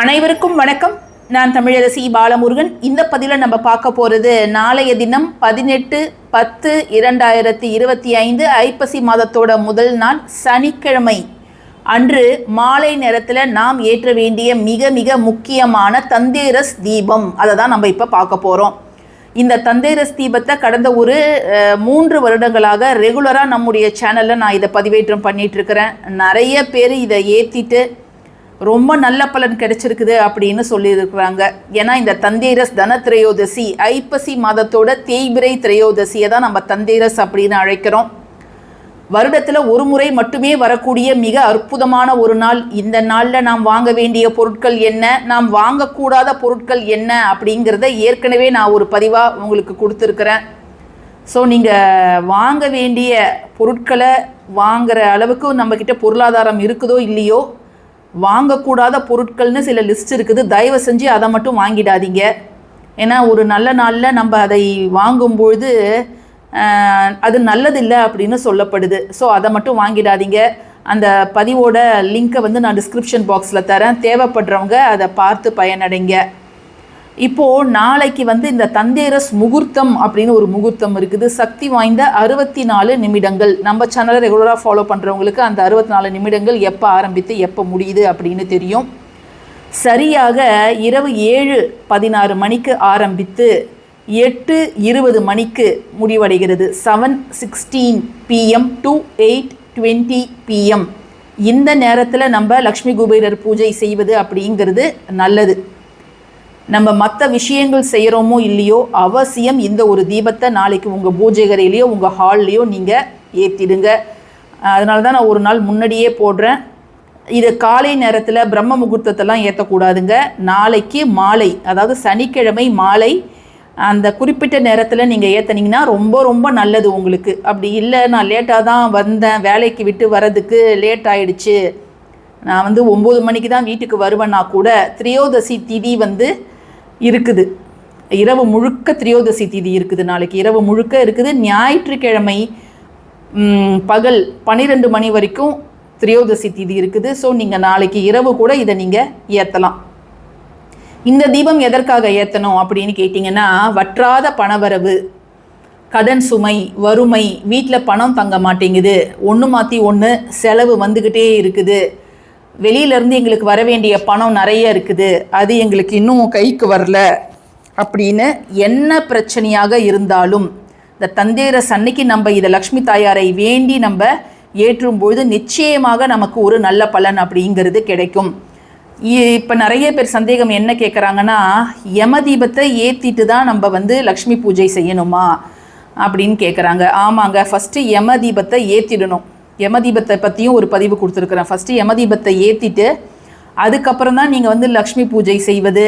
அனைவருக்கும் வணக்கம். நான் தமிழரசி பாலமுருகன். இந்த பதிவில் நம்ம பார்க்க போகிறது நாளைய தினம் பதினெட்டு பத்து இரண்டாயிரத்தி இருபத்தி ஐந்து ஐப்பசி மாதத்தோட முதல் நாள் சனிக்கிழமை. அன்று மாலை நேரத்தில் நாம் ஏற்ற வேண்டிய மிக மிக முக்கியமான தந்தேரஸ் தீபம். அதை தான் நம்ம இப்போ பார்க்க போகிறோம் இந்த தந்தேரஸ் தீபத்தை கடந்த ஒரு மூன்று வருடங்களாக ரெகுலராக நம்முடைய சேனலில் நான் இதை பதிவேற்றம் பண்ணிகிட்ருக்கிறேன் நிறைய பேர் இதை ஏற்றிட்டு ரொம்ப நல்ல பலன் கிடைச்சிருக்குது அப்படின்னு சொல்லியிருக்கிறாங்க. ஏன்னா இந்த தந்தேரஸ் தன திரையோதசி ஐப்பசி மாதத்தோட தேய்பிரை திரையோதசியை தான் நம்ம தந்தேரஸ் அப்படின்னு அழைக்கிறோம். வருடத்தில் ஒரு முறை மட்டுமே வரக்கூடிய மிக அற்புதமான ஒரு நாள். இந்த நாளில் நாம் வாங்க வேண்டிய பொருட்கள் என்ன நாம் வாங்கக்கூடாத பொருட்கள் என்ன அப்படிங்கிறத ஏற்கனவே நான் ஒரு பதிவாக உங்களுக்கு கொடுத்துருக்குறேன். ஸோ நீங்கள் வாங்க வேண்டிய பொருட்களை வாங்குற அளவுக்கு நம்மக்கிட்ட பொருளாதாரம் இருக்குதோ இல்லையோ வாங்கக்கூடாத பொருட்கள்னு சில லிஸ்ட் இருக்குது. தயவு செஞ்சு அதை மட்டும் வாங்கிடாதீங்க. ஏன்னா ஒரு நல்ல நாளில் நம்ம அதை வாங்கும்பொழுது அது நல்லதில்லை அப்படின்னு சொல்லப்படுது. ஸோ அதை மட்டும் வாங்கிடாதீங்க. அந்த பதிவோட லிங்க்கை வந்து நான் டிஸ்கிரிப்ஷன் பாக்ஸில் தரேன். தேவைப்படுறவங்க அதை பார்த்து பயனடைங்க. இப்போது நாளைக்கு வந்து இந்த தந்தேரஸ் முகூர்த்தம் அப்படின்னு ஒரு முகூர்த்தம் இருக்குது. சக்தி வாய்ந்த அறுபத்தி நாலு நிமிடங்கள். நம்ம சேனலை ரெகுலராக ஃபாலோ பண்ணுறவங்களுக்கு அந்த அறுபத்தி நாலு நிமிடங்கள் எப்போ ஆரம்பித்து எப்போ முடியுது அப்படின்னு தெரியும். சரியாக இரவு ஏழு பதினாறு மணிக்கு ஆரம்பித்து எட்டு இருபது மணிக்கு முடிவடைகிறது. Seven sixteen PM to eight twenty PM இந்த நேரத்தில் நம்ம லக்ஷ்மி குபேரர் பூஜை செய்வது அப்படிங்கிறது நல்லது. நம்ம மற்ற விஷயங்கள் செய்கிறோமோ இல்லையோ அவசியம் இந்த ஒரு தீபத்தை நாளைக்கு உங்கள் பூஜைகரையிலையோ உங்கள் ஹால்லையோ நீங்கள் ஏற்றிடுங்க அதனால தான் நான் ஒரு நாள் முன்னாடியே போடுறேன். இது காலை நேரத்தில் பிரம்ம முகூர்த்தத்தெல்லாம் ஏற்றக்கூடாதுங்க நாளைக்கு மாலை அதாவது சனிக்கிழமை மாலை அந்த குறிப்பிட்ட நேரத்தில் நீங்கள் ஏற்றுனீங்கன்னா ரொம்ப ரொம்ப நல்லது உங்களுக்கு. அப்படி இல்லை நான் லேட்டாக தான் வந்தேன் வேலைக்கு விட்டு வர்றதுக்கு லேட் ஆகிடுச்சு நான் வந்து ஒம்பது மணிக்கு தான் வீட்டுக்கு வருவேன்னா கூட திரையோதசி திதி வந்து இருக்குது. இரவு முழுக்க திரியோதசி தீதி இருக்குது நாளைக்கு. இரவு முழுக்க இருக்குது ஞாயிற்றுக்கிழமை பகல் பன்னிரெண்டு மணி வரைக்கும் திரியோதசி தீதி இருக்குது. ஸோ நீங்கள் நாளைக்கு இரவு கூட இதை நீங்கள் ஏற்றலாம் இந்த தீபம் எதற்காக ஏற்றணும் அப்படின்னு கேட்டிங்கன்னா வற்றாத பணவரவு கடன் சுமை வறுமை வீட்டில் பணம் தங்க மாட்டேங்குது. ஒன்று மாற்றி ஒன்று செலவு வந்துக்கிட்டே இருக்குது. வெளியிலேருந்து எங்களுக்கு வர வேண்டிய பணம் நிறைய இருக்குது. அது எங்களுக்கு இன்னும் கைக்கு வரல. அப்படின்னு என்ன பிரச்சனையாக இருந்தாலும் இந்த தந்தேரஸ் அன்னைக்கு நம்ம இதை லக்ஷ்மி தாயாரை வேண்டி நம்ம ஏற்றும் பொழுது நிச்சயமாக நமக்கு ஒரு நல்ல பலன் அப்படிங்கிறது கிடைக்கும். இப்போ நிறைய பேர் சந்தேகம் என்ன கேட்குறாங்கன்னா யம தீபத்தை ஏற்றிட்டு தான் நம்ம வந்து லக்ஷ்மி பூஜை செய்யணுமா? அப்படின்னு கேட்குறாங்க ஆமாங்க ஃபஸ்ட்டு யம தீபத்தை ஏற்றிடணும் யமதீபத்தை பற்றியும் ஒரு பதிவு கொடுத்துருக்குறேன். ஃபஸ்ட்டு யமதீபத்தை ஏற்றிட்டு அதுக்கப்புறம் தான் நீங்கள் வந்து லக்ஷ்மி பூஜை செய்வது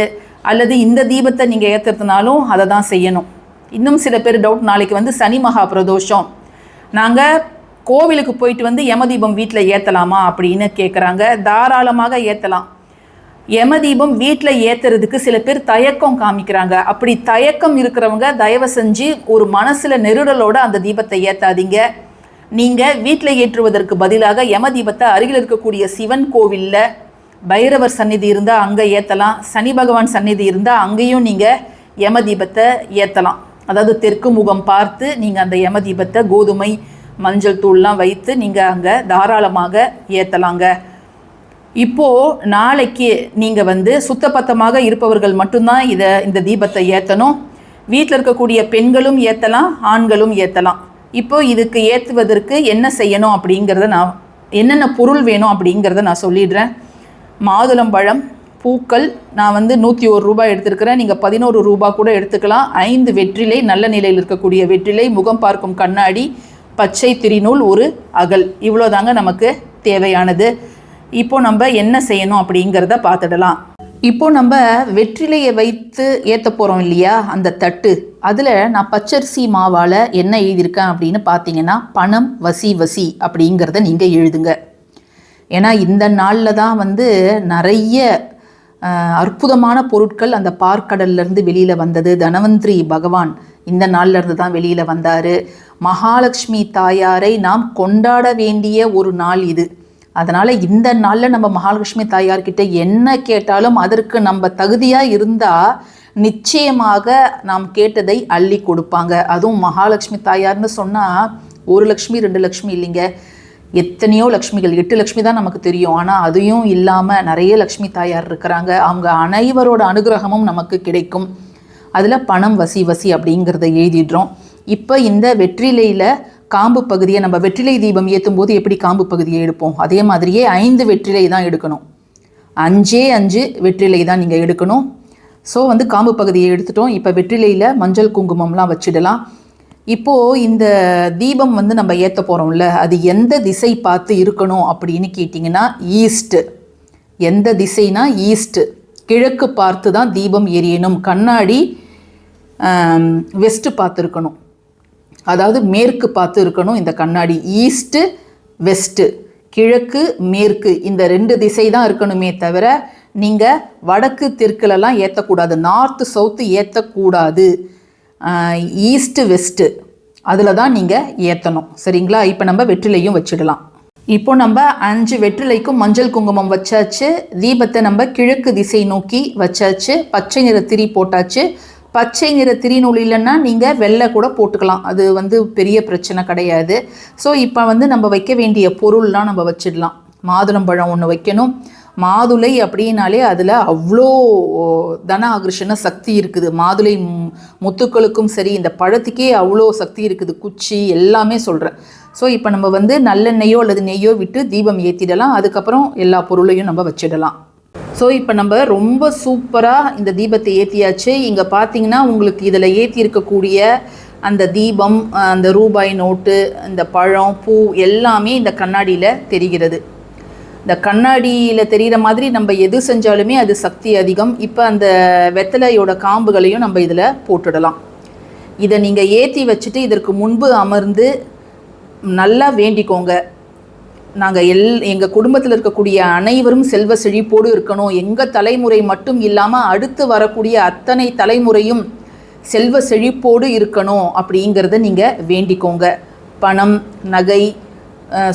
அல்லது இந்த தீபத்தை நீங்கள் ஏற்றுறதுனாலும் அதை தான் செய்யணும். இன்னும் சில பேர் டவுட் நாளைக்கு வந்து சனி மகா பிரதோஷம். நாங்கள் கோவிலுக்கு போயிட்டு வந்து யமதீபம் வீட்டில் ஏற்றலாமா அப்படின்னு கேட்குறாங்க தாராளமாக ஏற்றலாம் யமதீபம் வீட்டில் ஏற்றுறதுக்கு சில பேர் தயக்கம் காமிக்கிறாங்க. அப்படி தயக்கம் இருக்கிறவங்க தயவு செஞ்சு ஒரு மனசில் நெருடலோடு அந்த தீபத்தை ஏற்றாதீங்க நீங்கள் வீட்டில் ஏற்றுவதற்கு பதிலாக யம தீபத்தை அருகில் இருக்கக்கூடிய சிவன் கோவிலில் பைரவர் சந்நிதி இருந்தால் அங்கே ஏற்றலாம் சனி பகவான் சந்நிதி இருந்தால் அங்கேயும் நீங்கள் யம தீபத்தை ஏற்றலாம் அதாவது தெற்கு முகம் பார்த்து நீங்கள் அந்த யம தீபத்தை கோதுமை மஞ்சள் தூள்லாம் வைத்து நீங்கள் அங்கே தாராளமாக ஏற்றலாங்க இப்போது நாளைக்கு நீங்கள் வந்து சுத்தபத்தமாக இருப்பவர்கள் மட்டும்தான் இதை இந்த தீபத்தை ஏற்றணும் வீட்டில் இருக்கக்கூடிய பெண்களும் ஏற்றலாம் ஆண்களும் ஏற்றலாம் இப்போ இதுக்கு ஏற்றுவதற்கு என்ன செய்யணும் அப்படிங்கிறத நான் என்னென்ன பொருள் வேணும் அப்படிங்கிறத நான் சொல்லிடுறேன். மாதுளம்பழம் பூக்கள் நான் வந்து நூற்றி ஒரு ரூபாய் எடுத்திருக்கிறேன். நீங்கள் பதினோரு ரூபா கூட எடுத்துக்கலாம். ஐந்து வெற்றிலை நல்ல நிலையில் இருக்கக்கூடிய வெற்றிலை முகம் பார்க்கும் கண்ணாடி பச்சை திரிநூல் ஒரு அகல். இவ்வளோதாங்க நமக்கு தேவையானது. இப்போ நம்ம என்ன செய்யணும் அப்படிங்கிறத பார்த்துடலாம். இப்போ நம்ம வெற்றிலையை வைத்து ஏற்ற போகிறோம் இல்லையா? அந்த தட்டு. அதில் நான் பச்சரிசி மாவால் என்ன எழுதியிருக்கேன் அப்படின்னு பார்த்தீங்கன்னா பணம் வசி வசி அப்படிங்கிறத நீங்கள் எழுதுங்க. ஏன்னா இந்த நாளில் தான் வந்து நிறைய அற்புதமான பொருட்கள் அந்த பார்க்கடல்லேருந்து வெளியில் வந்தது. தனவந்திரி பகவான் இந்த நாள்லேருந்து தான் வெளியில் வந்தார். மகாலட்சுமி தாயாரை நாம் கொண்டாட வேண்டிய ஒரு நாள் இது. அதனால் இந்த நாளில் நம்ம மகாலட்சுமி தாயார்கிட்ட என்ன கேட்டாலும் அதற்கு நம்ம தகுதியாக இருந்தால் நிச்சயமாக நாம் கேட்டதை அள்ளி கொடுப்பாங்க. அதுவும் மகாலட்சுமி தாயார்னு சொன்னால் ஒரு லக்ஷ்மி ரெண்டு லக்ஷ்மி இல்லைங்க. எத்தனையோ லக்ஷ்மிகள் எட்டு லக்ஷ்மி தான் நமக்கு தெரியும். ஆனால் அதையும் இல்லாமல் நிறைய லக்ஷ்மி தாயார் இருக்கிறாங்க. அவங்க அனைவரோட அனுகிரகமும் நமக்கு கிடைக்கும். அதில் பணம் வசி வசி அப்படிங்கிறத எழுதிடுறோம். இப்போ இந்த வெற்றிலையில் காம்பு பகுதியை நம்ம வெற்றிலை தீபம் ஏற்றும் போது எப்படி காம்பு பகுதியை எடுப்போம்? அதே மாதிரியே ஐந்து வெற்றிலை தான் எடுக்கணும். அஞ்சே அஞ்சு வெற்றிலை தான் நீங்கள் எடுக்கணும். ஸோ வந்து காம்பு பகுதியை எடுத்துட்டோம். இப்போ வெற்றிலையில் மஞ்சள் குங்குமம்லாம் வச்சிடலாம். இப்போது இந்த தீபம் வந்து நம்ம ஏற்ற போகிறோம்ல அது எந்த திசை பார்த்து இருக்கணும் அப்படின்னு கேட்டிங்கன்னா ஈஸ்ட்டு எந்த திசைனா ஈஸ்ட்டு கிழக்கு பார்த்து தான் தீபம் எரியணும். கண்ணாடி வெஸ்ட்டு பார்த்துருக்கணும் அதாவது மேற்கு பார்த்து இருக்கணும். இந்த கண்ணாடி ஈஸ்ட்டு வெஸ்ட்டு. கிழக்கு மேற்கு. இந்த ரெண்டு திசை தான் இருக்கணுமே தவிர நீங்கள் வடக்கு தெற்குலலாம் ஏற்றக்கூடாது நார்த்து சவுத்து ஏற்றக்கூடாது ஈஸ்ட்டு வெஸ்ட்டு. அதில் தான் நீங்கள் ஏற்றணும் சரிங்களா? இப்போ நம்ம வெற்றிலையும் வச்சிடலாம். இப்போ நம்ம அஞ்சு வெற்றிலைக்கும் மஞ்சள் குங்குமம் வச்சாச்சு. தீபத்தை நம்ம கிழக்கு திசை நோக்கி வச்சாச்சு. பச்சை நிற திரி போட்டாச்சு. பச்சை நிற திரிநூல் இல்லைன்னா நீங்கள் வெள்ளை கூட போட்டுக்கலாம். அது வந்து பெரிய பிரச்சனை கிடையாது. ஸோ இப்போ வந்து நம்ம வைக்க வேண்டிய பொருள்லாம் நம்ம வச்சிடலாம். மாதுளம்பழம் ஒன்று வைக்கணும். மாதுளை அப்படின்னாலே அதில் அவ்வளோ தன ஆகர்ஷண சக்தி இருக்குது. மாதுளை முத்துக்களுக்கும் சரி இந்த பழத்துக்கே அவ்வளோ சக்தி இருக்குது. குச்சி எல்லாமே சொல்கிறேன் ஸோ இப்போ நம்ம வந்து நல்லெண்ணெயோ அல்லது நெய்யோ விட்டு தீபம் ஏற்றிடலாம் அதுக்கப்புறம் எல்லா பொருளையும் நம்ம வச்சிடலாம். ஸோ இப்போ நம்ம ரொம்ப சூப்பராக இந்த தீபத்தை ஏற்றியாச்சு இங்கே பார்த்தீங்கன்னா உங்களுக்கு இதில் ஏற்றி இருக்கக்கூடிய அந்த தீபம் அந்த ரூபாய் நோட்டு இந்த பழம் பூ எல்லாமே இந்த கண்ணாடியில் தெரிகிறது. இந்த கண்ணாடியில் தெரிகிற மாதிரி நம்ம எது செஞ்சாலுமே அது சக்தி அதிகம். இப்போ அந்த வெத்தலையோட காம்புகளையும் நம்ம இதில் போட்டுடலாம். இதை நீங்கள் ஏற்றி வச்சுட்டு இதற்கு முன்பு அமர்ந்து நல்லா வேண்டிக்கோங்க. நாங்கள் எல் எங்கள் குடும்பத்தில் இருக்கக்கூடிய அனைவரும் செல்வ செழிப்போடு இருக்கணும். எங்கள் தலைமுறை மட்டும் இல்லாமல் அடுத்து வரக்கூடிய அத்தனை தலைமுறையும் செல்வ செழிப்போடு இருக்கணும் அப்படிங்கிறத நீங்கள் வேண்டிக்கோங்க. பணம் நகை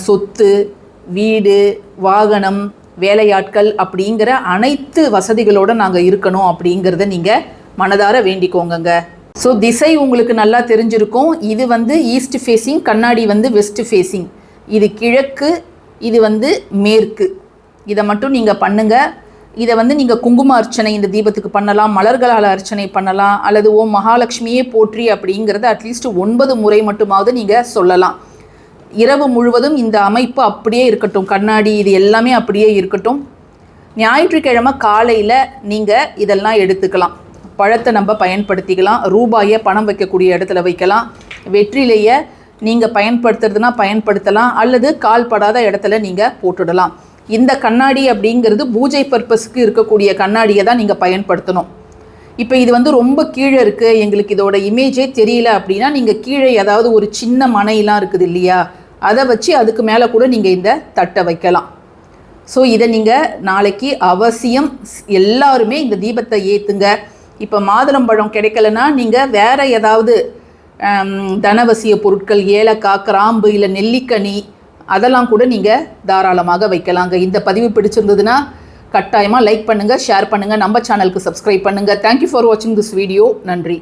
சொத்து வீடு வாகனம் வேலையாட்கள் அப்படிங்கிற அனைத்து வசதிகளோடு நாங்கள் இருக்கணும் அப்படிங்கிறத நீங்கள் மனதார வேண்டிக்கோங்கங்க. ஸோ திசை உங்களுக்கு நல்லா தெரிஞ்சிருக்கும். இது வந்து ஈஸ்ட் ஃபேஸிங் கண்ணாடி வந்து வெஸ்ட் ஃபேஸிங் இது கிழக்கு இது வந்து மேற்கு. இதை மட்டும் நீங்கள் பண்ணுங்கள் இதை வந்து நீங்கள் குங்கும அர்ச்சனை இந்த தீபத்துக்கு பண்ணலாம் மலர்களால் அர்ச்சனை பண்ணலாம் அல்லது ஓம் மகாலட்சுமியே போற்றி அப்படிங்கிறத அட்லீஸ்ட் ஒன்பது முறை மட்டுமாவது நீங்கள் சொல்லலாம். இரவு முழுவதும் இந்த அமைப்பு அப்படியே இருக்கட்டும். கண்ணாடி இது எல்லாமே அப்படியே இருக்கட்டும். ஞாயிற்றுக்கிழமை காலையில் நீங்கள் இதெல்லாம் எடுத்துக்கலாம். பழத்தை நம்ம பயன்படுத்திக்கலாம். ரூபாயை பணம் வைக்கக்கூடிய இடத்துல வைக்கலாம். வெற்றிலையை நீங்கள் பயன்படுத்துறதுனா பயன்படுத்தலாம் அல்லது கால் படாத இடத்துல நீங்கள் போட்டுடலாம். இந்த கண்ணாடி அப்படிங்கிறது பூஜை பர்பஸ்க்கு இருக்கக்கூடிய கண்ணாடியை தான் நீங்கள் பயன்படுத்தணும். இப்போ இது வந்து ரொம்ப கீழே இருக்குது எங்களுக்கு இதோட இமேஜே தெரியல அப்படின்னா நீங்கள் கீழே ஏதாவது ஒரு சின்ன மனையெல்லாம் இருக்குது இல்லையா அதை வச்சு அதுக்கு மேலே கூட நீங்கள் இந்த தட்டை வைக்கலாம். ஸோ இதை நீங்கள் நாளைக்கு அவசியம் எல்லாருமே இந்த தீபத்தை ஏற்றுங்க இப்போ மாதுளம்பழம் கிடைக்கலன்னா நீங்கள் வேறு ஏதாவது தனவசிய பொருட்கள் ஏலக்காய் கிராம்பு இல்லை நெல்லிக்கனி அதெல்லாம் கூட நீங்கள் தாராளமாக வைக்கலாங்க. இந்த பதிவு பிடிச்சிருந்ததுன்னா கட்டாயமாக லைக் பண்ணுங்கள் ஷேர் பண்ணுங்கள் நம்ம சேனலுக்கு சப்ஸ்கிரைப் பண்ணுங்கள் தேங்க்யூ ஃபார் வாட்சிங் திஸ் வீடியோ நன்றி.